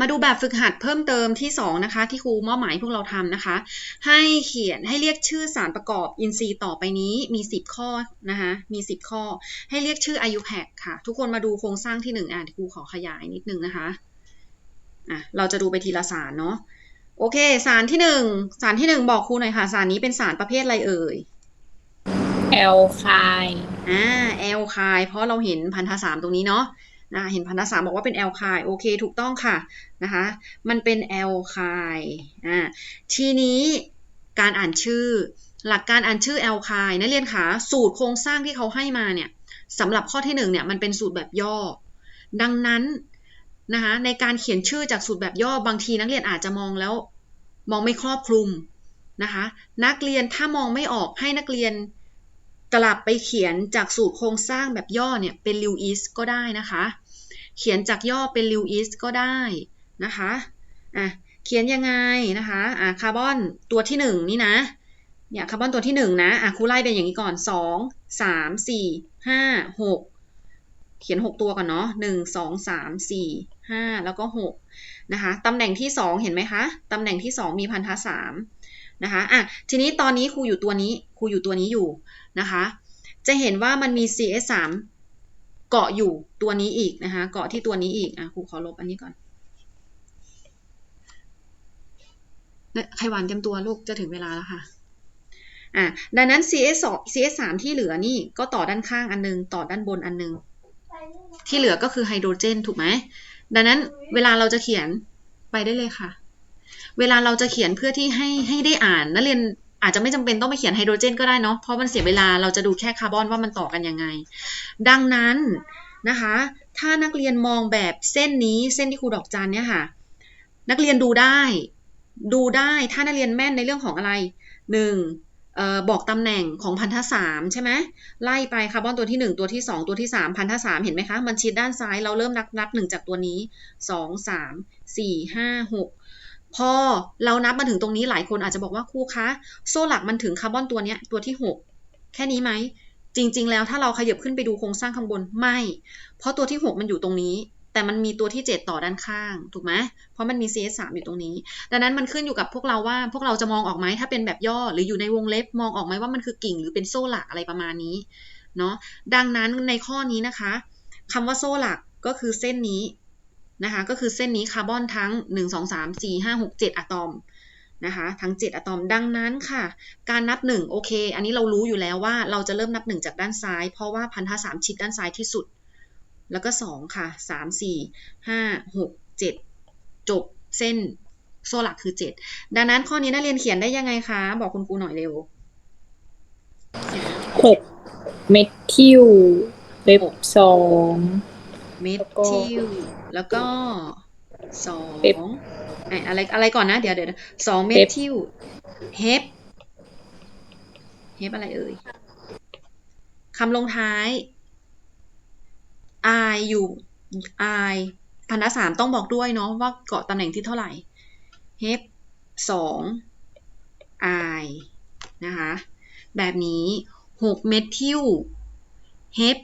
มาดูแบบฝึกหัดเพิ่มเติมที่สองนะคะ ที่ครูมอบหมายพวกเราทำนะคะ ให้เขียนให้เรียกชื่อสารประกอบอินทรีย์ต่อไปนี้มี 10 ข้อนะคะมี 10 ข้อ ให้เรียกชื่ออายุแพคค่ะ ทุกคนมาดูโครงสร้างที่1อะครูขอขยายนิดนึงนะคะอะเราจะดูไปทีละสารเนาะโอเค สารที่หนึ่งสารที่หนึ่งบอกครูหน่อยค่ะ สารนี้เป็นสารประเภทอะไรเอ่ยแอลคายอ่าแอลคายเพราะเราเห็นพันธะสามตรงนี้เนาะ นะเห็นพันธะสามบอกว่าเป็นแอลคายโอเคถูกต้องค่ะนะคะมันเป็นแอลคายอ่าทีนี้การอ่านชื่อ หลักการอ่านชื่อแอลคายนักเรียนคะสูตรโครงสร้างที่เขาให้มาเนี่ยสำหรับข้อที่หนึ่งเนี่ยมันเป็นสูตรแบบย่อ ดังนั้นนะคะในการเขียนชื่อจากสูตรแบบย่อบางทีนักเรียนอาจจะมองแล้ว มองไม่ครอบคลุมนะคะนักเรียนถ้ามองไม่ออกให้นักเรียน กลับไปเขียนจากสูตรโครงสร้างแบบย่อเนี่ยเป็นลิวอิสก็ได้นะคะ เขียนจากย่อเป็นลิวอิสก็ได้นะคะอะเขียนยังไงนะคะอะคาร์บอนตัวที่หนึ่งนี่นะเนี่ยคาร์บอนตัวที่หนึ่งนะอะครูไล่เป็นอย่างนี้ก่อนสองสามสี่ห้าหกเขียนหกตัวก่อนเนาะหนึ่งสองสามสี่ห้าแล้วก็หกนะคะตำแหน่งที่สองเห็นไหมคะ ตำแหน่งที่สองมีพันธะสาม นะคะอะทีนี้ตอนนี้ครูอยู่ตัวนี้ครูอยู่ตัวนี้อยู่นะคะ จะเห็นว่ามันมี CS3 เกาะอยู่ตัวนี้อีกนะคะเกาะที่ตัวนี้อีกอะครูขอลบอันนี้ก่อนไขหวานเต็มตัวลูกจะถึงเวลาแล้วค่ะอะดังนั้น CS2 CS3 ที่เหลือนี่ก็ต่อด้านข้างอันนึง ต่อด้านบนอันนึง ที่เหลือก็คือไฮโดรเจน ถูกไหมดังนั้นเวลาเราจะเขียนไปได้เลยค่ะ เวลาเราจะเขียนเพื่อที่ให้ให้ได้อ่านนักเรียนอาจจะไม่จำเป็นต้องไปเขียนไฮโดรเจนก็ได้เนาะเพราะมันเสียเวลาเราจะดูแค่คาร์บอนว่ามันต่อกันยังไง ดังนั้นนะคะ ถ้านักเรียนมองแบบเส้นนี้เส้นที่ครูดอกจันเนี่ยค่ะ นักเรียนดูได้ ดูได้ถ้านักเรียนแม่นในเรื่องของอะไรหนึ่งออบอกตำแหน่งของพันธะสามใช่ไหมไล่ไปคาร์บอนตัวที่หนึ่งตัวที่สองตัวที่สามพันธะสามเห็นไหมคะ มันชิดด้านซ้ายเราเริ่มนับนับหนึ่งจากตัวนี้สองสามสี่ห้าหก พอเรานับมาถึงตรงนี้หลายคนอาจจะบอกว่าครูคะโซ่หลักมันถึงคาร์บอนตัวเนี้ยตัวที่ 6 แค่นี้ไหมจริง ๆ แล้วถ้าเราขยับขึ้นไปดูโครงสร้างข้างบนไม่ เพราะตัวที่ 6 มันอยู่ตรงนี้ แต่มันมีตัวที่ 7 ต่อด้านข้างถูกไหมเพราะมันมี CS3 อยู่ตรงนี้ ดังนั้นมันขึ้นอยู่กับพวกเราว่าพวกเราจะมองออกไหมถ้าเป็นแบบย่อหรืออยู่ในวงเล็บมองออกไหมว่ามันคือกิ่งหรือเป็นโซ่หลักอะไรประมาณนี้เนาะดังนั้นในข้อนี้นะคะคำว่าโซ่หลักก็คือเส้นนี้ นะคะก็คือเส้นนี้คาร์บอนทั้ง 1 2 3 4 5 6 7อะตอมนะคะทั้ง 7อะตอมดังนั้นค่ะ การนับ 1 โอเค อันนี้เรารู้อยู่แล้วว่าเราจะเริ่มนับ 1 จากด้านซ้าย เพราะว่าพันธะ3ชิดด้านซ้ายที่สุด แล้วก็ 2 ค่ะ 3 4 5 6 7 จบเส้นโซ่หลักคือ 7 ดังนั้นข้อนี้นักเรียนเขียนได้ยังไงคะ บอกคุณครูหน่อยเร็วหกเมทิลเล็บสอง เมแล้วก็ทิลแล้วก็สองเปปไอ้อะไรอะไรก่อนนะ เดี๋ยวเดี๋ยวสองเมเปปทิลเฮปเฮปอะไรเอ่ยคำลงท้าย i อยู่ i พันธะสามต้องบอกด้วยเนาะว่าเกาะตำแหน่งที่เท่าไหร่ เฮปสอง i นะคะ แบบนี้หกเมทิลเฮป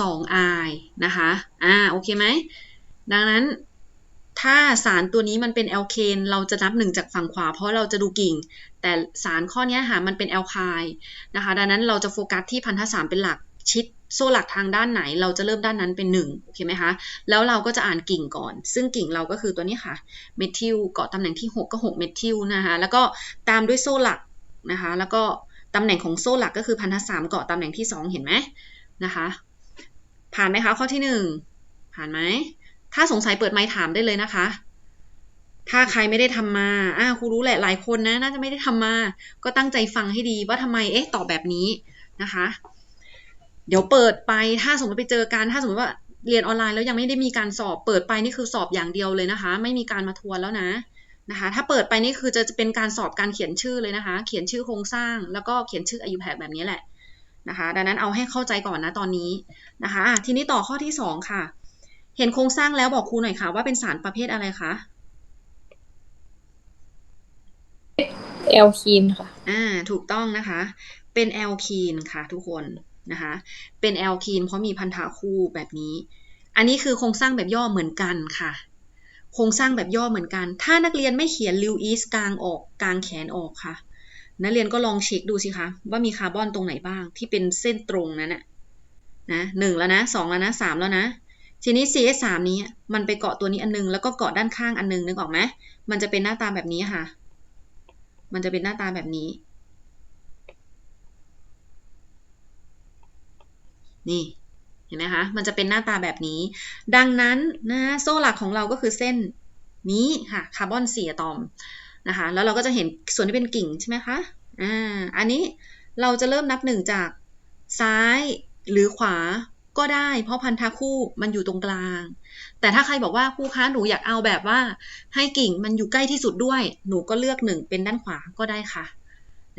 สอง i นะคะ อ่า โอเคไหม ดังนั้นถ้าสารตัวนี้มันเป็นแอลเคนเราจะนับหนึ่งจากฝั่งขวา เพราะเราจะดูกิ่ง แต่สารข้อนี้ยค่ะมันเป็นแอลคายนะคะ ดังนั้นเราจะโฟกัสที่พันธะสามเป็นหลักชิดโซ่หลักทางด้านไหน เราจะเริ่มด้านนั้นเป็น1โอเคไหมคะ แล้วเราก็จะอ่านกิ่งก่อน ซึ่งกิ่งเราก็คือตัวนี้ค่ะเมทิลเกาะตำแหน่งที่ 6 ก็ 6 เมทิลนะคะ แล้วก็ตามด้วยโซ่หลักนะคะ แล้วก็ตำแหน่งของโซ่หลักก็คือพันธะสามเกาะตำแหน่งที่ 2 เห็นไหมนะคะ ผ่านไหมคะข้อที่1ผ่านไหม ถ้าสงสัยเปิดไมค์ถามได้เลยนะคะ ถ้าใครไม่ได้ทำมาอ่าครูรู้แหละหลายคนนะน่าจะไม่ได้ทำมา ก็ตั้งใจฟังให้ดีว่าทำไมเอ๊ะตอบแบบนี้นะคะ เดี๋ยวเปิดไปถ้าสมมติไปเจอกันถ้าสมมติว่าเรียนออนไลน์แล้วยังไม่ได้มีการสอบเปิดไปนี่คือสอบอย่างเดียวเลยนะคะ ไม่มีการมาทวนแล้วนะนะคะ ถ้าเปิดไปนี่คือจะเป็นการสอบการเขียนชื่อเลยนะคะ เขียนชื่อโครงสร้าง แล้วก็เขียนชื่ออายุแพกแบบนี้แหละ นะคะ ดังนั้นเอาให้เข้าใจก่อนนะตอนนี้นะคะอะทีนี้ต่อข้อที่สองค่ะ เห็นโครงสร้างแล้วบอกครูหน่อยค่ะ ว่าเป็นสารประเภทอะไรคะแอลคีนค่ะ อ่า ถูกต้องนะคะ เป็นแอลคีนค่ะทุกคนนะคะ เป็นแอลคีนเพราะมีพันธะคู่แบบนี้ อันนี้คือโครงสร้างแบบย่อเหมือนกันค่ะ โครงสร้างแบบย่อเหมือนกัน ถ้านักเรียนไม่เขียนลิวอีสกลางออกกลางแขนออกค่ะ นักเรียนก็ลองเช็คดูสิคะว่ามีคาร์บอนตรงไหนบ้างที่เป็นเส้นตรงนั้นนะนะหนึ่งแล้วนะสองแล้วนะสามแล้วนะ ทีนี้ CS สามนี้มันไปเกาะตัวนี้อันนึง แล้วก็เกาะด้านข้างอันนึงนึกออกไหมมันจะเป็นหน้าตาแบบนี้ค่ะ มันจะเป็นหน้าตาแบบนี้ นี่เห็นไหมคะ มันจะเป็นหน้าตาแบบนี้ ดังนั้นนะโซ่หลักของเราก็คือเส้นนี้ค่ะคาร์บอน4อะตอม นะคะ แล้วเราก็จะเห็นส่วนที่เป็นกิ่งใช่ไหมคะอ่าอันนี้เราจะเริ่มนับหนึ่งจากซ้ายหรือขวาก็ได้ เพราะพันธะคู่มันอยู่ตรงกลาง แต่ถ้าใครบอกว่าครูคะหนูอยากเอาแบบว่า ให้กิ่งมันอยู่ใกล้ที่สุดด้วย หนูก็เลือกหนึ่งเป็นด้านขวาก็ได้ค่ะ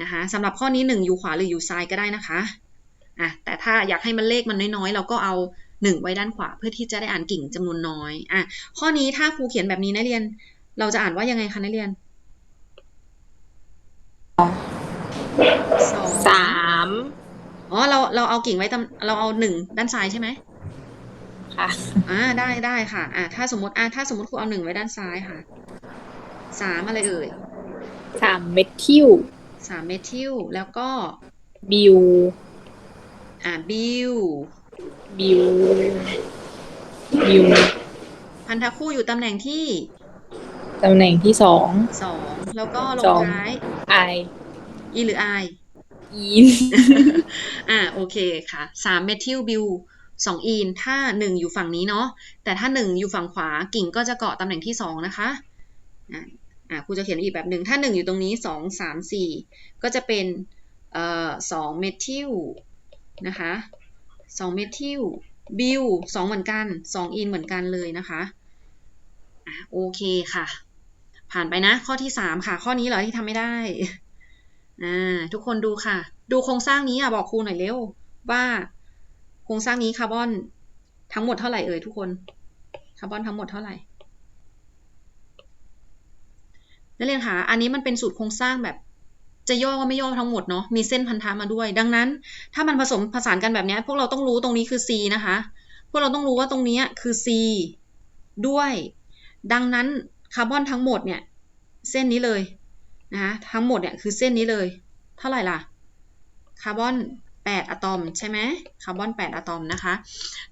นะคะสำหรับข้อนี้หนึ่งอยู่ขวาหรืออยู่ซ้ายก็ได้นะคะอะแต่ถ้าอยากให้มันเลขมันน้อยๆ เราก็เอาหนึ่งไว้ด้านขวาเพื่อที่จะได้อ่านกิ่งจำนวนน้อยอะข้อนี้ถ้าครูเขียนแบบนี้นักเรียน เราจะอ่านว่ายังไงคะนักเรียน สองสามอ๋อเราเราเอากิ่งไว้ตำเราเอาหนึ่งด้านซ้ายใช่ไหมค่ะ อ่าได้ได้ค่ะ อ่าถ้าสมมติอ่าถ้าสมมติครูเอาหนึ่งไว้ด้านซ้ายค่ะสามอะไรเอ่ยสามเมทิลสามเมทิลแล้วก็บิวอ่าบิวบิวบิวพันธะคู่อยู่ตำแหน่งที่ตำแหน่งที่สองสองแล้วก็ลสงองท้าย ไอ E หรือ I อีน อ่าโอเคค่ะสามเมทิลบิวสองอีน ถ้าหนึ่งอยู่ฝั่งนี้เนาะ แต่ถ้าหนึ่งอยู่ฝั่งขวากิ่งก็จะเกาะตำแหน่งที่สองนะคะ อ่าอ่าครูจะเขียนอีกแบบหนึ่ง ถ้าหนึ่งอยู่ตรงนี้สองสามสี่ก็จะเป็นเอ่อสองเมทิลนะคะสองเมทิลบิวสองเหมือนกันสองอีนเหมือนกันเลยนะคะอะโอเคค่ะ ผ่านไปนะข้อที่สามค่ะ ข้อนี้เหรอที่ทำไม่ได้ อ่าทุกคนดูค่ะ ดูโครงสร้างนี้อะบอกครูหน่อยเร็วว่าโครงสร้างนี้คาร์บอนทั้งหมดเท่าไหร่เอ่ยทุกคนคาร์บอนทั้งหมดเท่าไหร่นักเรียนคะอันนี้มันเป็นสูตรโครงสร้างแบบจะย่อก็ไม่ย่อทั้งหมดเนาะ มีเส้นพันธะมาด้วย ดังนั้น ถ้ามันผสมผสานกันแบบนี้ พวกเราต้องรู้ตรงนี้คือ C นะคะ พวกเราต้องรู้ว่าตรงนี้คือ C ด้วย ดังนั้นคาร์บอนทั้งหมดเนี่ย เส้นนี้เลย นะคะทั้งหมดเนี่ยคือเส้นนี้เลย เท่าไหร่ล่ะคาร์บอน8อะตอมใช่ไหมคาร์บอน8อะตอมนะคะ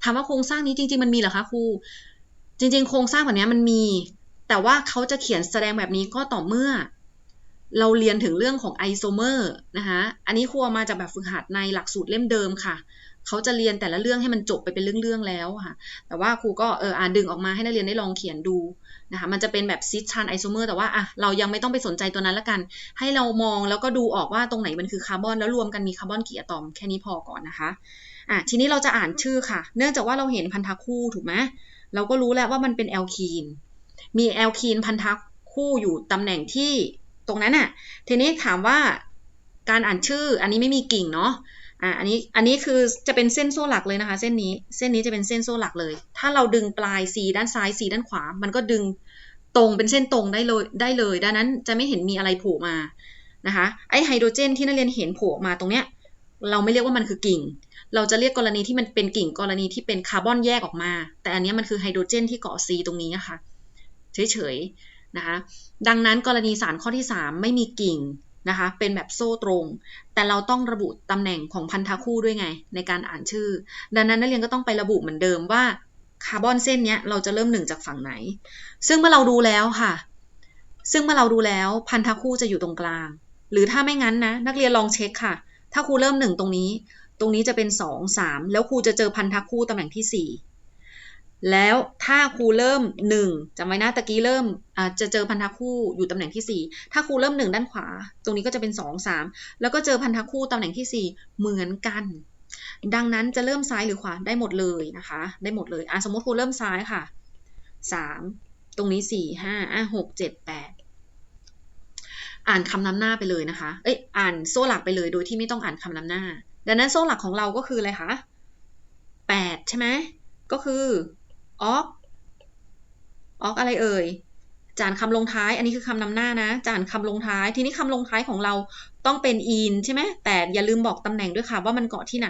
ถามว่าโครงสร้างนี้จริง ๆ มันมีเหรอคะครูจริง ๆ โครงสร้างแบบนี้มันมี แต่ว่าเขาจะเขียนแสดงแบบนี้ก็ต่อเมื่อ เราเรียนถึงเรื่องของไอโซเมอร์นะคะอันนี้ครูเอามาจากแบบฝึกหัดในหลักสูตรเล่มเดิมค่ะ เขาจะเรียนแต่ละเรื่องให้มันจบไปเป็นเรื่องๆแล้วค่ะ แต่ว่าครูก็เอออ่านดึงออกมาให้นักเรียนได้ลองเขียนดูนะคะ มันจะเป็นแบบซิชันไอโซเมอร์แต่ว่าอะเรายังไม่ต้องไปสนใจตัวนั้นละกัน ให้เรามองแล้วก็ดูออกว่าตรงไหนมันคือคาร์บอนแล้วรวมกันมีคาร์บอนกี่อะตอมแค่นี้พอก่อนนะคะอะทีนี้เราจะอ่านชื่อค่ะ เนื่องจากว่าเราเห็นพันธะคู่ถูกไหมเราก็รู้แล้วว่ามันเป็นแอลคีน มีแอลคีนพันธะคู่อยู่ตำแหน่งที่ตรงนั้นน่ะ ทีนี้ถามว่าการอ่านชื่ออันนี้ไม่มีกิ่งเนาะ อ่าอันนี้อันนี้คือจะเป็นเส้นโซ่หลักเลยนะคะ เส้นนี้เส้นนี้จะเป็นเส้นโซ่หลักเลย ถ้าเราดึงปลาย C ด้านซ้าย C ด้านขวา มันก็ดึงตรงเป็นเส้นตรงได้เลยได้เลย ดังนั้นจะไม่เห็นมีอะไรโผล่มานะคะไอไฮโดรเจนที่นักเรียนเห็นโผล่มาตรงเนี้ยเราไม่เรียกว่ามันคือกิ่ง เราจะเรียกกรณีที่มันเป็นกิ่งกรณีที่เป็นคาร์บอนแยกออกมา แต่อันเนี้ยมันคือไฮโดรเจนที่เกาะ C ตรงนี้นะคะเฉยๆนะคะดังนั้นกรณีสารข้อที่ 3 ไม่มีกิ่ง นะคะ เป็นแบบโซ่ตรง แต่เราต้องระบุตำแหน่งของพันธะคู่ด้วยไง ในการอ่านชื่อ ดังนั้นนักเรียนก็ต้องไประบุเหมือนเดิมว่าคาร์บอนเส้นนี้เราจะเริ่มหนึ่งจากฝั่งไหน ซึ่งเมื่อเราดูแล้วค่ะ ซึ่งเมื่อเราดูแล้วพันธะคู่จะอยู่ตรงกลาง หรือถ้าไม่งั้นนะ นักเรียนลองเช็คค่ะ ถ้าครูเริ่มหนึ่งตรงนี้ ตรงนี้จะเป็นสองสามแล้วครูจะเจอพันธะคู่ตำแหน่งที่สี่ แล้วถ้าครูเริ่มหนึ่งจำไว้นะตะกี้เริ่มจะเจอพันธะคู่อยู่ตำแหน่งที่สี่ถ้าครูเริ่มหนึ่งด้านขวา ตรงนี้ก็จะเป็นสองสามแล้วก็เจอพันธะคู่ตำแหน่งที่สี่เหมือนกัน ดังนั้นจะเริ่มซ้ายหรือขวาได้หมดเลยนะคะ ได้หมดเลยอะสมมติครูเริ่มซ้ายค่ะสามตรงนี้สี่ห้าอะหกเจ็ดแปดอ่านคำนำหน้าไปเลยนะคะ เอ้ย อ่านโซ่หลักไปเลยโดยที่ไม่ต้องอ่านคำนำหน้า ดังนั้นโซ่หลักของเราก็คืออะไรคะแปดใช่ไหม ก็คือ ออกออกอะไรเอ่ยจานคำลงท้าย อันนี้คือคำนำหน้านะจานคำลงท้าย ทีนี้คำลงท้ายของเราต้องเป็น in ใช่ไหมแต่อย่าลืมบอกตำแหน่งด้วยค่ะว่ามันเกาะที่ไหน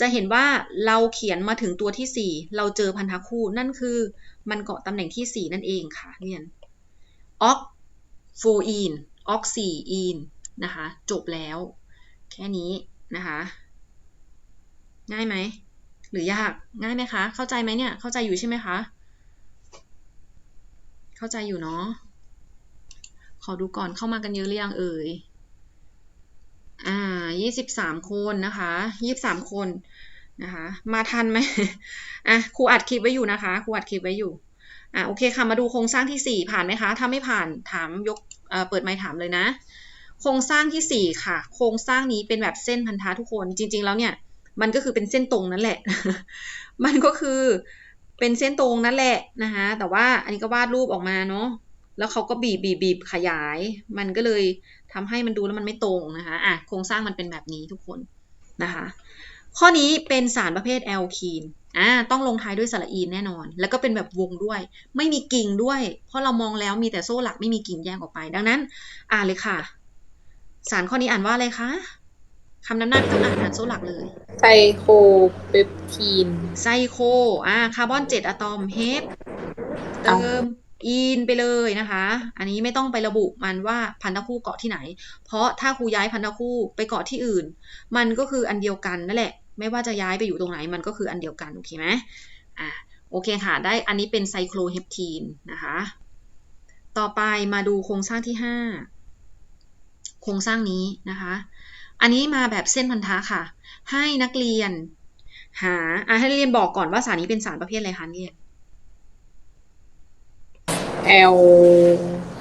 จะเห็นว่าเราเขียนมาถึงตัวที่ 4 เราเจอพันธคู่นั่นคือมันเกาะตำแหน่งที่ 4 นั่นเองค่ะเรียน ox for in ox 4 in นะคะ จบแล้ว แค่นี้นะคะ ง่ายไหม หรือยากง่ายไหมคะ เข้าใจไหมเนี่ย เข้าใจอยู่ใช่ไหมคะ เข้าใจอยู่เนาะขอดูก่อนเข้ามากันเยอะหรือยังเอ่ยอ่ายี่สิบสามคนนะคะยี่สิบสามคนนะคะ มาทันไหมอะครูอัดคลิปไว้อยู่นะคะครูอัดคลิปไว้อยู่อะโอเคค่ะมาดูโครงสร้างที่สี่ผ่านไหมคะ ถ้าไม่ผ่านถามยกเเปิดไมค์ถามเลยนะ โครงสร้างที่สี่ค่ะ โครงสร้างนี้เป็นแบบเส้นพันธะทุกคนจริง ๆ แล้วเนี่ย มันก็คือเป็นเส้นตรงนั่นแหละ มันก็คือเป็นเส้นตรงนั่นแหละนะคะแต่ว่าอันนี้ก็วาดรูปออกมาเนาะแล้วเขาก็บีบบีบบีบขยาย มันก็เลยทำให้มันดูแล้วมันไม่ตรงนะคะอะโครงสร้างมันเป็นแบบนี้ทุกคนนะคะ ข้อนี้เป็นสารประเภทแอลคีนอ่าต้องลงท้ายด้วยสระอีนแน่นอน แล้วก็เป็นแบบวงด้วย ไม่มีกิ่งด้วย เพราะเรามองแล้วมีแต่โซ่หลักไม่มีกิ่งแยกออกไป ดังนั้น อ่านเลยค่ะ สารข้อนี้อ่านว่าอะไรคะ คำนำหน้าไม่ต้องอ่านอ่านโซ่หลักเลย ไซโคเปปทีน ไซโค อ่า คาร์บอนเจ็ดอะตอมเฮฟเติมอีนไปเลยนะคะ อันนี้ไม่ต้องไประบุมันว่าพันธคู่เกาะที่ไหน เพราะถ้าครูย้ายพันธคู่ไปเกาะที่อื่น มันก็คืออันเดียวกันนั่นแหละ ไม่ว่าจะย้ายไปอยู่ตรงไหน มันก็คืออันเดียวกันโอเคไหมอะโอเคค่ะ ได้ อันนี้เป็นไซโครเฮปทีนนะคะ ต่อไปมาดูโครงสร้างที่ 5 โครงสร้างนี้นะคะ อันนี้มาแบบเส้นพันธะค่ะ ให้นักเรียน หาอะให้นักเรียนบอกก่อนว่าสารนี้เป็นสารประเภทอะไรคะเนี่ย แอล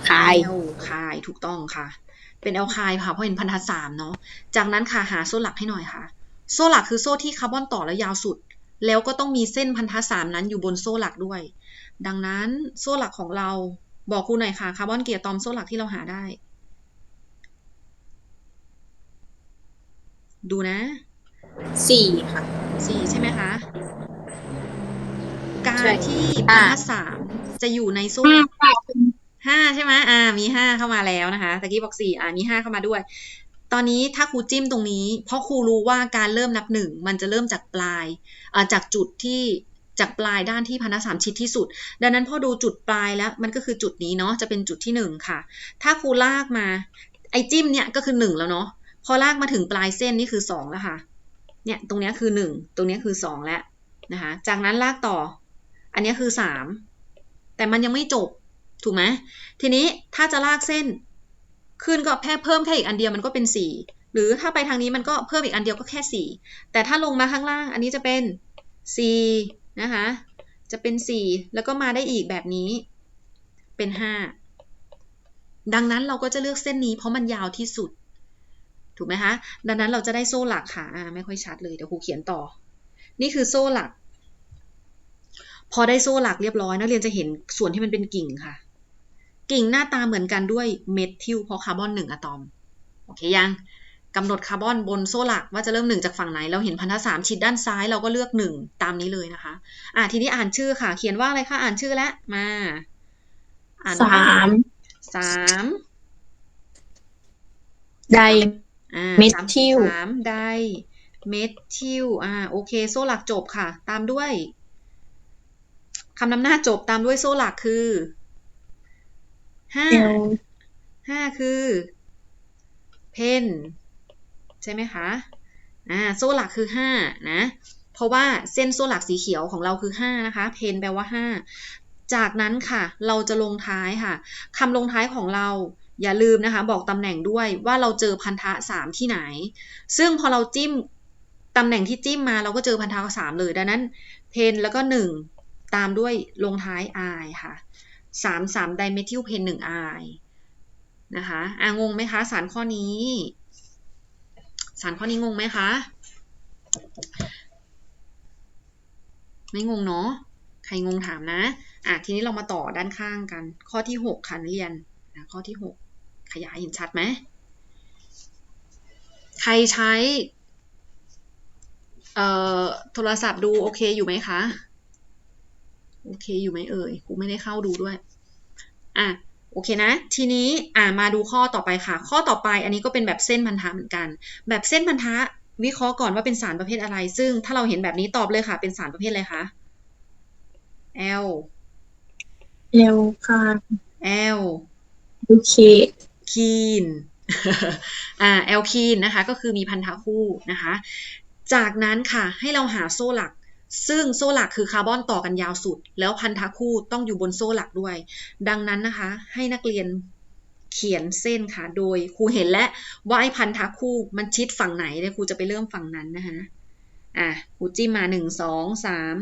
คายแอลคายถูกต้องค่ะ เป็นแอลคายค่ะเพราะเห็นพันธะสามเนาะ จากนั้นค่ะหาโซ่หลักให้หน่อยค่ะ โซ่หลักคือโซ่ที่คาร์บอนต่อและยาวสุด แล้วก็ต้องมีเส้นพันธะสามนั้นอยู่บนโซ่หลักด้วย ดังนั้นโซ่หลักของเราบอกครูหน่อยค่ะคาร์บอนเกียร์ตอมโซ่หลักที่เราหาได้ ดูนะสี่ค่ะ สี่ใช่ไหมคะ กาใช่รที่อ่าพันธะสามจะอยู่ในโซ่หลักห้าใช่ไหมอ่า มีห้าเข้ามาแล้วนะคะตะกี้บอกสี่อ่ามีห้าเข้ามาด้วย ตอนนี้ถ้าครูจิ้มตรงนี้ เพราะครูรู้ว่าการเริ่มนับหนึ่งมันจะเริ่มจากปลายอ่าจากจุดที่จากปลายด้านที่พันธสามชิดที่สุด ดังนั้นพอดูจุดปลายแล้วมันก็คือจุดนี้เนาะจะเป็นจุดที่หนึ่งค่ะ ถ้าครูลากมา ไอ้จิ้มเนี่ยก็คือหนึ่งแล้วเนาะ พอลากมาถึงปลายเส้นนี่คือสองแล้วค่ะ เนี่ยตรงนี้คือหนึ่งตรงนี้คือสองแล้วนะคะ จากนั้นลากต่อ อันนี้คือสามแต่มันยังไม่จบถูกไหมทีนี้ถ้าจะลากเส้นขึ้นก็แค่เพิ่มแค่อีกอันเดียวมันก็เป็นสี่หรือถ้าไปทางนี้มันก็เพิ่มอีกอันเดียวก็แค่สี่แต่ถ้าลงมาข้างล่างอันนี้จะเป็นสี่นะคะ จะเป็นสี่แล้วก็มาได้อีกแบบนี้ เป็นห้าดังนั้นเราก็จะเลือกเส้นนี้เพราะมันยาวที่สุด ถูกไหมคะดังนั้นเราจะได้โซ่หลักค่ะอ่าไม่ค่อยชัดเลยเดี๋ยวครูเขียนต่อ นี่คือโซ่หลัก พอได้โซ่หลักเรียบร้อยนักเรียนจะเห็นส่วนที่มันเป็นกิ่งค่ะ กิ่งหน้าตาเหมือนกันด้วยเมทิลเพราะคาร์บอนหนึ่งอะตอมโอเคยังกำหนดคาร์บอนบนโซ่หลักว่าจะเริ่มหนึ่งจากฝั่งไหน เราเห็นพันธะสามชิดด้านซ้ายเราก็เลือกหนึ่งตามนี้เลยนะคะอ่าทีนี้อ่านชื่อค่ะ เขียนว่าอะไรคะอ่านชื่อแล้วมาอ่านสว่าามสามไดอ่า เมสามทิลสามไดเมทิลอ่าโอเค โซ่หลักจบค่ะ ตามด้วยคำนำหน้าจบตามด้วยโซ่หลักคือห้าเอลห้าคือเพนใช่ไหมคะอ่าโซ่หลักคือห้านะ เพราะว่าเส้นโซ่หลักสีเขียวของเราคือห้านะคะ เพนแปลว่าห้าจากนั้นค่ะ เราจะลงท้ายค่ะคำลงท้ายของเรา อย่าลืมนะคะบอกตำแหน่งด้วยว่าเราเจอพันธะสามที่ไหน ซึ่งพอเราจิ้มตำแหน่งที่จิ้มมาเราก็เจอพันธะสามเลยดังนั้นเพนแล้วก็หนึ่งตามด้วยลงท้าย i ค่ะสามสามไดเมทิลเพนหนึ่ง i นะคะอ่างงไหมคะสารข้อนี้ สารข้อนี้งงไหมคะ ไม่งงเนาะใครงงถามนะอะทีนี้เรามาต่อด้านข้างกัน ข้อที่หกค่ะนักเรียนนะข้อที่หก ขยายเห็นชัดไหม ใครใช้เอ่อโทรศัพท์ดูโอเคอยู่ไหมคะ โอเคอยู่ไหมเอ่ยกูไม่ได้เข้าดูด้วย อะโอเคนะ ทีนี้อ่ามาดูข้อต่อไปค่ะ ข้อต่อไปอันนี้ก็เป็นแบบเส้นพันธะเหมือนกัน แบบเส้นพันธะวิเคราะห์ก่อนว่าเป็นสารประเภทอะไร ซึ่งถ้าเราเห็นแบบนี้ตอบเลยค่ะ เป็นสารประเภทอะไรคะ L เอลคา L ดูเคีนอ่าแอลคีนนะคะก็คือมีพันธะคู่นะคะ จากนั้นค่ะให้เราหาโซ่หลัก ซึ่งโซ่หลักคือคาร์บอนต่อกันยาวสุด แล้วพันธะคู่ต้องอยู่บนโซ่หลักด้วย ดังนั้นนะคะ ให้นักเรียนเขียนเส้นค่ะ โดยครูเห็นแล้วว่าไอ้พันธะคู่มันชิดฝั่งไหนเดี๋ยวครูจะไปเริ่มฝั่งนั้นนะคะอะครูจิ้มมาหนึ่งสองสาม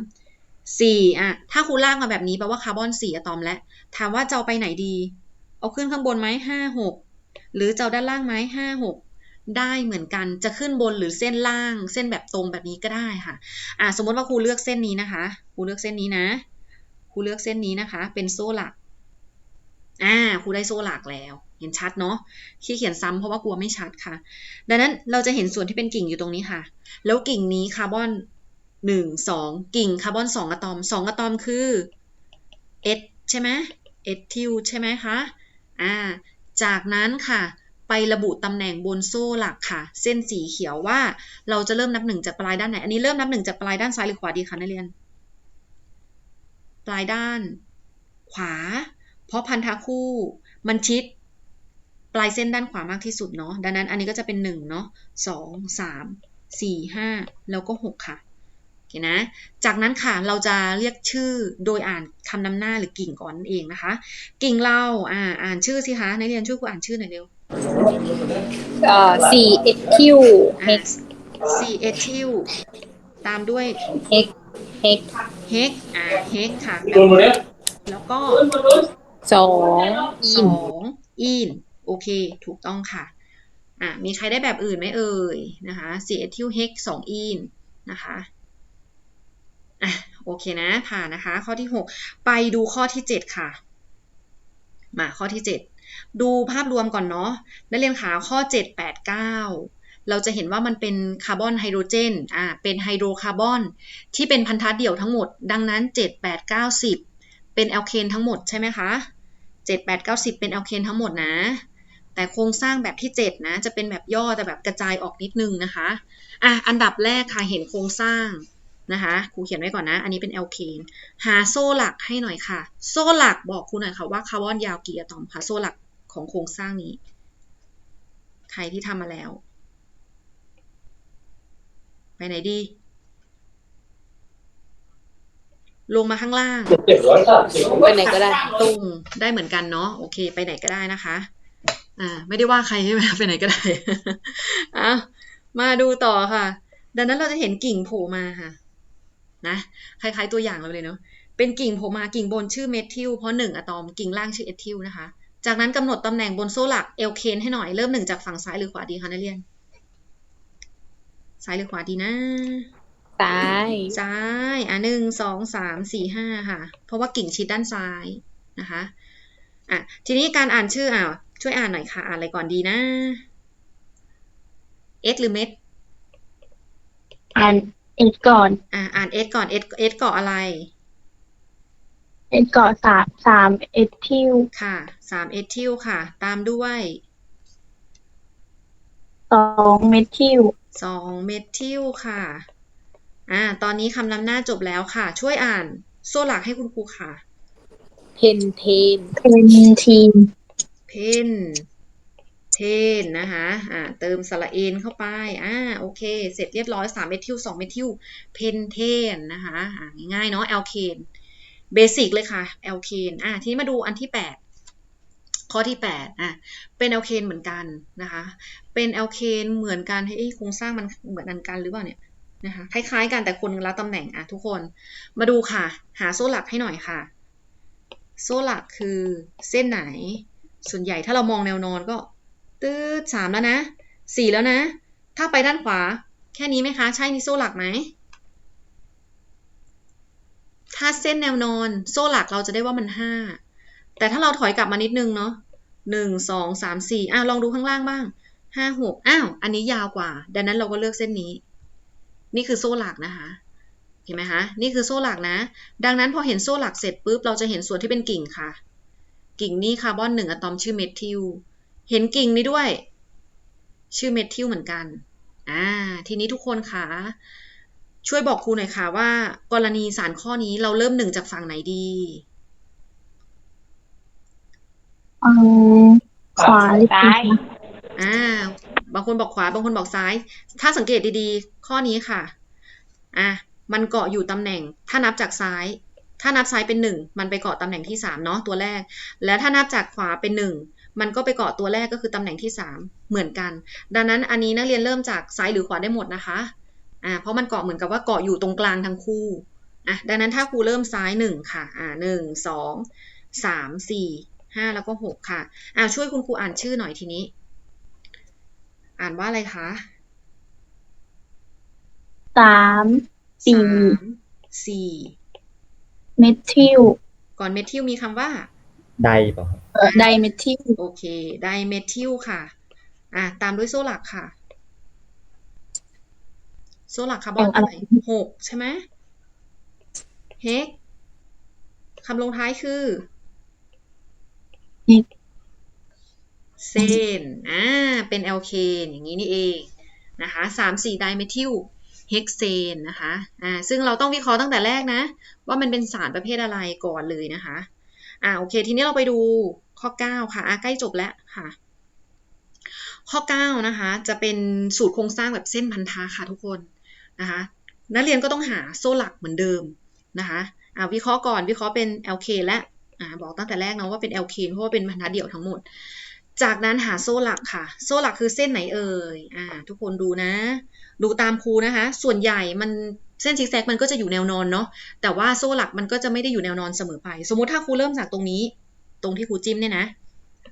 สี่อะถ้าครูลากมาแบบนี้แปลว่าคาร์บอนสี่อะตอมแล้วถามว่าจะเอาไปไหนดี เอาขึ้นข้างบนไหมห้าหกหรือจะเอาด้านล่างไหมห้าหกได้เหมือนกันจะขึ้นบนหรือเส้นล่างเส้นแบบตรงแบบนี้ก็ได้ค่ะอะสมมติว่าครูเลือกเส้นนี้นะคะครูเลือกเส้นนี้นะครูเลือกเส้นนี้นะคะ เป็นโซ่หลักอ่าครูได้โซ่หลักแล้ว เห็นชัดเนาะขี้เขียนซ้ำเพราะว่ากลัวไม่ชัดค่ะ ดังนั้นเราจะเห็นส่วนที่เป็นกิ่งอยู่ตรงนี้ค่ะ แล้วกิ่งนี้คาร์บอนหนึ่งสองกิ่งคาร์บอนสองอะตอมสองอะตอมคือ S ใช่ไหม S ทิวใช่ไหมคะ อ่า จากนั้นค่ะ ไประบุตำแหน่งบนโซ่หลักค่ะ เส้นสีเขียวว่าเราจะเริ่มนับหนึ่งจากปลายด้านไหน อันนี้เริ่มนับหนึ่งจากปลายด้านซ้ายหรือขวาดีคะนักเรียน ปลายด้าน ขวา เพราะพันธะคู่มันชิดปลายเส้นด้านขวามากที่สุดเนาะ ดังนั้นอันนี้ก็จะเป็นหนึ่งเนาะสองสามสี่ห้าแล้วก็หกค่ะ โอเคนะ จากนั้นค่ะเราจะเรียกชื่อโดยอ่านคำนำหน้าหรือกิ่งก่อนนั่นเองนะคะ กิ่งเราอ่าอ่านชื่อสิคะนักเรียนช่วยครูอ่านชื่อหน่อยเร็วเอ่อซีเอคิวเฮอ่าก C H T ตามด้วยเฮกเฮกเฮกอ่าเฮกค่ะ แล้วก็สองอิสนองอินโอเค ถูกต้องค่ะอ่ามีใครได้แบบอื่นไหมเอ่ยนะคะ C H T เฮกสองอินนะคะ อะโอเคนะผ่านนะคะ ข้อที่ 6 ไปดูข้อที่ 7 ค่ะ มาข้อที่ 7 ดูภาพรวมก่อนเนาะนักเรียนขาข้อ 7 8 9 เราจะเห็นว่ามันเป็นคาร์บอนไฮโดรเจนอ่าเป็นไฮโดรคาร์บอนที่เป็นพันธะเดี่ยวทั้งหมด ดังนั้น 7 8 9 10 เป็นแอลเคนทั้งหมดใช่ไหมคะ7 8 9 10 เป็นแอลเคนทั้งหมดนะ แต่โครงสร้างแบบที่ 7 นะ จะเป็นแบบย่อแต่แบบกระจายออกนิดนึงนะคะอะอันดับแรกค่ะเห็นโครงสร้าง นะคะครูเขียนไว้ก่อนนะ อันนี้เป็นแอลเคนหาโซ่หลักให้หน่อยค่ะ โซ่หลักบอกครูหน่อยค่ะว่าคาร์บอนยาวกี่อะตอมคะโซ่หลักของโครงสร้างนี้ ใครที่ทำมาแล้ว ไปไหนดี ลงมาข้างล่างไปไหนก็ได้ตรงได้เหมือนกันเนาะโอเค ไปไหนก็ได้นะคะ อ่า ไม่ได้ว่าใครใช่ไหมไปไหนก็ได้อะมาดูต่อค่ะ ดังนั้นเราจะเห็นกิ่งโผล่มาค่ะ นะคล้ายๆตัวอย่างเราเลยเนาะเป็นกิ่งโผล่มากิ่งบนชื่อเมทิลเพราะหนึ่งอะตอมกิ่งล่างชื่อเอทิลนะคะ จากนั้นกำหนดตำแหน่งบนโซ่หลักเอลเคนให้หน่อยเริ่มหนึ่งจากฝั่งซ้ายหรือขวาดีคะนักเรียนซ้ายหรือขวาดีนะซ้ายซ้ายอะหนึ่งสองสามสี่ห้าค่ะ เพราะว่ากิ่งชิดด้านซ้ายนะคะอะทีนี้การอ่านชื่ออะช่วยอ่านหน่อยค่ะ อ่านอะไรก่อนดีนะ S หรือเม็ดอ่าน เอ็ดก่อน อะอ่าน S ก่อน S S เกาะอะไร เอ็ดก่อนสามสามเอ็ดทิวค่ะสาม S ทิวค่ะ ตามด้วยสองเมทิลสองเมทิลค่ะ อ่า ตอนนี้คำนำหน้าจบแล้วค่ะ ช่วยอ่านโซ่หลักให้คุณครูค่ะ เพนเทนเพนทีนเพน เพนนะคะอ่าเติมสระเอนเข้าไปอ่าโอเค เสร็จเรียบร้อย3เมทิล2เมทิลเพนเทนนะคะอ่าง่ายๆเนาะแอลเคนเบสิกเลยค่ะแอลเคนอ่าทีนี้มาดูอันที่ 8 ข้อที่ 8อะเป็นแอลเคนเหมือนกันนะคะเป็นแอลเคนเหมือนกันให้ยโครงสร้างมันเหมือนกันหรือเปล่าเนี่ยนะคะคล้ายๆกันแต่คนละตำแหน่งอะทุกคนมาดูค่ะ หาโซ่หลักให้หน่อยค่ะ โซ่หลักคือเส้นไหนส่วนใหญ่ถ้าเรามองแนวนอนก็ ตืดสามแล้วนะสี่แล้วนะ ถ้าไปด้านขวา แค่นี้ไหมคะ ใช่นี่โซ่หลักไหม ถ้าเส้นแนวนอนโซ่หลักเราจะได้ว่ามันห้า แต่ถ้าเราถอยกลับมานิดนึงเนาะหนึ่งสองสามสี่อะลองดูข้างล่างบ้างห้าหกอ้าว อันนี้ยาวกว่า ดังนั้นเราก็เลือกเส้นนี้ นี่คือโซ่หลักนะคะ เห็นไหมคะ นี่คือโซ่หลักนะ ดังนั้นพอเห็นโซ่หลักเสร็จปุ๊บ เราจะเห็นส่วนที่เป็นกิ่งค่ะ กิ่งนี้คาร์บอนหนึ่งอะตอมชื่อเมทิล เห็นกิ่งนี้ด้วย ชื่อเมทิลเหมือนกัน อ่า ทีนี้ทุกคนค่ะช่วยบอกครูหน่อยค่ะว่า กรณีสารข้อนี้เราเริ่มหนึ่งจากฝั่งไหนดีอืมขวาหรือซ้ายอ่า บางคนบอกขวา บางคนบอกซ้าย ถ้าสังเกตดีๆ ข้อนี้ค่ะ อะ มันเกาะอยู่ตำแหน่ง ถ้านับจากซ้าย ถ้านับซ้ายเป็นหนึ่ง มันไปเกาะตำแหน่งที่สามเนาะตัวแรก และถ้านับจากขวาเป็นหนึ่ง มันก็ไปเกาะตัวแรกก็คือตำแหน่งที่สามเหมือนกัน ดังนั้นอันนี้นักเรียนเริ่มจากซ้ายหรือขวาได้หมดนะคะอ่าเพราะมันเกาะเหมือนกับว่าเกาะอยู่ตรงกลางทั้งคู่อะดังนั้นถ้าครูเริ่มซ้ายหนึ่งค่ะอ่าหนึ่งสองสามสี่ห้าแล้วก็หกค่ะอ่าช่วยคุณครูอ่านชื่อหน่อยทีนี้ อ่านว่าอะไรคะสามสี่สามสี่เมทิลก่อนเมทิลมีคำว่า ใดเปล่าครับเอ่อไดเมทิลโอเค ไดเมทิลค่ะ อะ ตามด้วยโซ่หลักค่ะ โซ่หลักคาร์บอนอะไรหกใช่ไหมเฮกคำลงท้ายคือเซนอ่า เป็นแอลเคนอย่างนี้นี่เองนะคะสามสี่ไดเมทิลเฮกเซนนะคะ อ่า ซึ่งเราต้องวิเคราะห์ตั้งแต่แรกนะ ว่ามันเป็นสารประเภทอะไรก่อนเลยนะคะ อ่าโอเค ทีนี้เราไปดูข้อ 9ค่ะอะใกล้จบแล้วค่ะ ข้อ 9 นะคะ จะเป็นสูตรโครงสร้างแบบเส้นพันธะค่ะทุกคนนะคะนักเรียนก็ต้องหาโซ่หลักเหมือนเดิมนะคะอ่าวิเคราะห์ก่อนวิเคราะห์เป็น LK และอ่าบอกตั้งแต่แรกเนาะว่าเป็น LK เพราะว่าเป็นพันธะเดี่ยวทั้งหมด จากนั้นหาโซ่หลักค่ะ โซ่หลักคือเส้นไหนเอ่ยอ่าทุกคนดูนะ ดูตามครูนะคะ ส่วนใหญ่มัน เส้นซิกแซกมันก็จะอยู่แนวนอนเนาะแต่ว่าโซ่หลักมันก็จะไม่ได้อยู่แนวนอนเสมอไป สมมุติถ้าครูเริ่มจากตรงนี้ ตรงที่ครูจิ้มเนี่ยนะ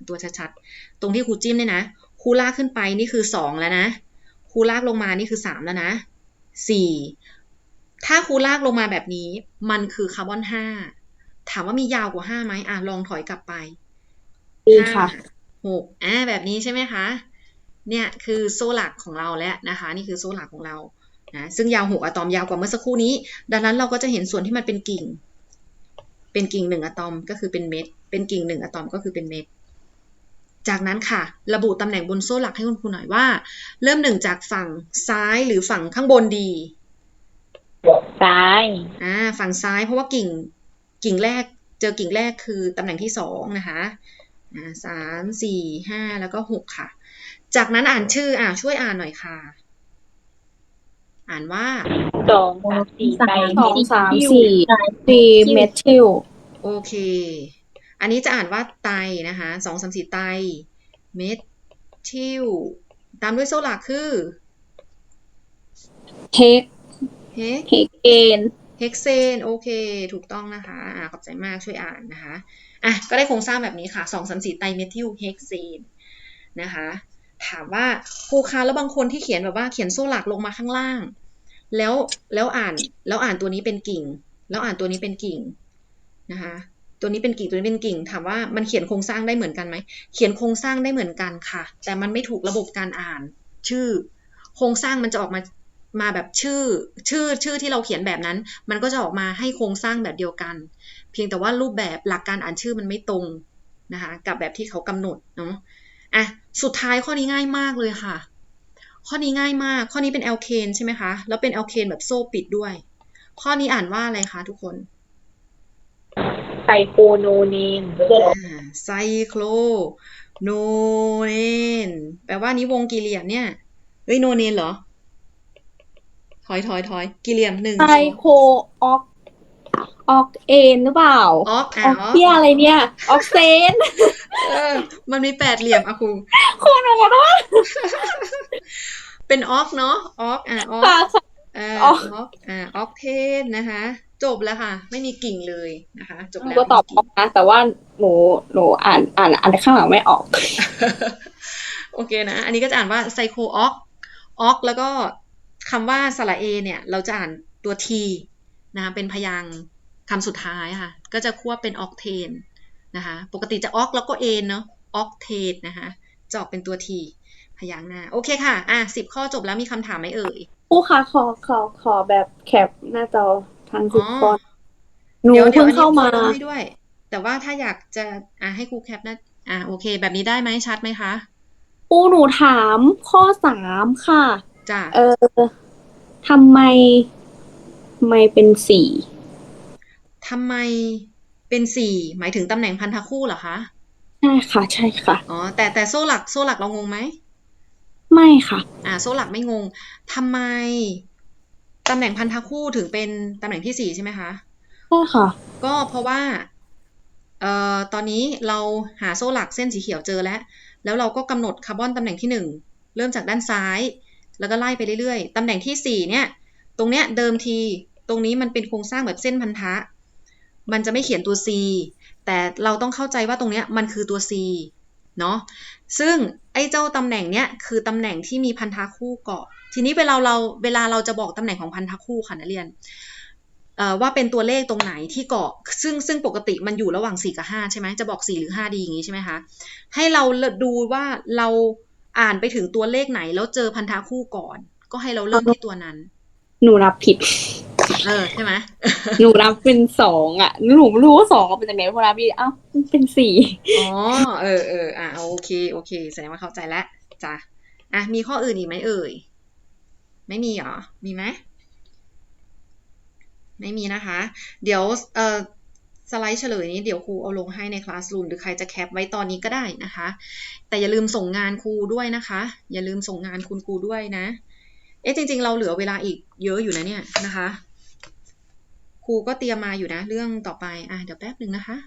ตัวชัดๆตรงที่ครูจิ้มเนี่ยนะครูลากขึ้นไปนี่คือสองแล้วนะครูลากลงมานี่คือสามแล้วนะสี่ถ้าครูลากลงมาแบบนี้ มันคือคาร์บอนห้าถามว่ามียาวกว่าห้าไหมอะลองถอยกลับไปดีค่ะห้าหกอ่าแบบนี้ใช่ไหมคะเนี่ยคือโซ่หลักของเราแล้วนะคะ นี่คือโซ่หลักของเรา นะซึ่งยาวหกอะตอมยาวกว่าเมื่อสักครู่นี้ ดังนั้นเราก็จะเห็นส่วนที่มันเป็นกิ่ง เป็นกิ่งหนึ่งอะตอมก็คือเป็นเม็ด เป็นกิ่งหนึ่งอะตอมก็คือเป็นเม็ด จากนั้นค่ะ ระบุตำแหน่งบนโซ่หลักให้คุณครูหน่อยว่า เริ่มหนึ่งจากฝั่งซ้ายหรือฝั่งข้างบนดีซ้ายอ่าฝั่งซ้ายเพราะว่ากิ่งกิ่งแรกเจอกิ่งแรกคือตำแหน่งที่สองนะคะอ่าสามสี่ห้าแล้วก็หกค่ะ จากนั้นอ่านชื่ออ่าช่วยอ่านหน่อยค่ะ อ่านว่าสองสามสี่ไปสองสามสี่สี่เมทิลโอเค อันนี้จะอ่านว่าไตนะคะสองสามสี่ไตเมทิลตามด้วยโซ่หลักคือเฮกเฮกเฮกเกนเฮกเซนโอเค ถูกต้องนะคะอ่าขอบใจมากช่วยอ่านนะคะอะก็ได้โครงสร้างแบบนี้ค่ะสองสามสี่ไตรเมทิลเฮกเซนนะคะ ถามว่าครูคะแล้วบางคนที่เขียนแบบว่าเขียนโซ่หลักลงมาข้างล่าง แล้วแล้วอ่านแล้วอ่านตัวนี้เป็นกิ่ง แล้วอ่านตัวนี้เป็นกิ่งนะคะ ตัวนี้เป็นกิ่งตัวนี้เป็นกิ่ง ถามว่ามันเขียนโครงสร้างได้เหมือนกันไหมเขียนโครงสร้างได้เหมือนกันค่ะ แต่มันไม่ถูกระบบการอ่าน ชื่อ โครงสร้างมันจะออกมามาแบบชื่อชื่อชื่อที่เราเขียนแบบนั้น มันก็จะออกมาให้โครงสร้างแบบเดียวกัน เพียงแต่ว่ารูปแบบหลักการอ่านชื่อมันไม่ตรงนะคะกับแบบที่เขากำหนดเนาะ อะสุดท้ายข้อนี้ง่ายมากเลยค่ะ ข้อนี้ง่ายมาก ข้อนี้เป็นแอลเคนใช่ไหมคะ แล้วเป็นแอลเคนแบบโซ่ปิดด้วย ข้อนี้อ่านว่าอะไรคะทุกคนไซโคโนเนนไซโคลโนเนนแปลว่านี้วงกี่เหลี่ยมเนี่ย เฮ้ยโนเนนเหรอ ถอยถอยถอยกี่เหลี่ยมหนึ่งไซโคออก ออกเอนหรือเปล่า ออกออะอกออกเพี้ยอะไรเนี่ย ออกเซนเออ มันมีแปดเหลี่ยมอะครูคุณหนูขอโทษเป็นออกเนาะออกอะออกค่ะค่ะอ่าออออกอ่าออกเทนนะคะ จบแล้วค่ะ ไม่มีกิ่งเลยนะคะ จบหนูแล้วก็ตอบออกนะแต่ว่าหนูหนูอ่านอ่านอ่านข้างหลังไม่ออก โอเคนะ อันนี้ก็จะอ่านว่าไซโคออกออกแล้วก็คำว่าสระเอเนี่ย เราจะอ่านตัว t นะคะเป็นพยางค์คำสุดท้ายค่ะ ก็จะควบเป็นออกเทนนะคะ ปกติจะออกแล้วก็เอนเนาะออกเทนนะคะจะออกเป็นตัว t พยางค์หน้า โอเคค่ะ อะสิบข้อจบแล้วมีคำถามไหมเอ่ยผู้ค่ะขอขอขอแบบแคปหน้าจอทางทุกอ๋อคนหนูเดี๋ยวเดี๋ยวเพิ่งเข้ามาอันนี้โพสต์ให้ด้วย แต่ว่าถ้าอยากจะอะให้ครูแคปนะอะโอเค แบบนี้ได้ไหมชัดไหมคะครูหนูถามข้อสามค่ะจ้ะเออทำไมทำไมเป็นสี่ทำไมเป็นสี่หมายถึงตำแหน่งพันธคู่เหรอคะ ใช่ค่ะ ใช่ค่ะ อ๋อ แต่แต่โซ่หลักโซ่หลักเรางงไหม ไม่ค่ะ อ่า โซ่หลักไม่งงทำไมตำแหน่งพันธคู่ถึงเป็นตำแหน่งที่สี่ใช่ไหมคะใช่ค่ะ ก็เพราะว่า เอ่อ ตอนนี้เราหาโซ่หลักเส้นสีเขียวเจอแล้ว แล้วเราก็กำหนดคาร์บอนตำแหน่งที่หนึ่งเริ่มจากด้านซ้าย แล้วก็ไล่ไปเรื่อยๆตำแหน่งที่สี่เนี่ย ตรงเนี้ยเดิมที ตรงนี้มันเป็นโครงสร้างแบบเส้นพันธะ มันจะไม่เขียนตัว C แต่เราต้องเข้าใจว่าตรงนี้มันคือตัว C เนาะซึ่งไอ้เจ้าตำแหน่งเนี้ยคือตำแหน่งที่มีพันธะคู่เกาะ ทีนี้เวลาเราเวลาเราจะบอกตำแหน่งของพันธะคู่ค่ะนักเรียนว่าเป็นตัวเลขตรงไหนที่เกาะ ซึ่งซึ่งปกติมันอยู่ระหว่าง 4 กับ 5 ใช่ไหมจะบอก 4 หรือ 5 ดีอย่างนี้ใช่ไหมคะ ให้เราดูว่าเราอ่านไปถึงตัวเลขไหนแล้วเจอพันธะคู่ก่อน ก็ให้เราเริ่มที่ตัวนั้น หนูรับผิด เออใช่ไหมหนูรับเป็นสองอะหนูไม่รู้ว่าสองเป็นจากไหนพอรับพี่อ้าวมันเป็นสี่อ๋อเออเอออะโอเคโอเคแสดงว่าเข้าใจแล้วจ้ะอะมีข้ออื่นอีกไหมเอ่ย ไม่มีเหรอ มีไหมไม่มีนะคะ เดี๋ยวเอ่อสไลด์เฉลยนี้เดี๋ยวครูเอาลงให้ในคลาส o ูมหรือใครจะแคปไว้ตอนนี้ก็ได้นะคะ แต่อย่าลืมส่งงานครูด้วยนะคะ อย่าลืมส่งงานคุณครูด้วยนะ เอ๊ะจริง ๆ เราเหลือเวลาอีกเยอะอยู่นะเนี่ยนะคะ ครูก็เตรียมมาอยู่นะเรื่องต่อไป อะเดี๋ยวแป๊บหนึ่งนะคะ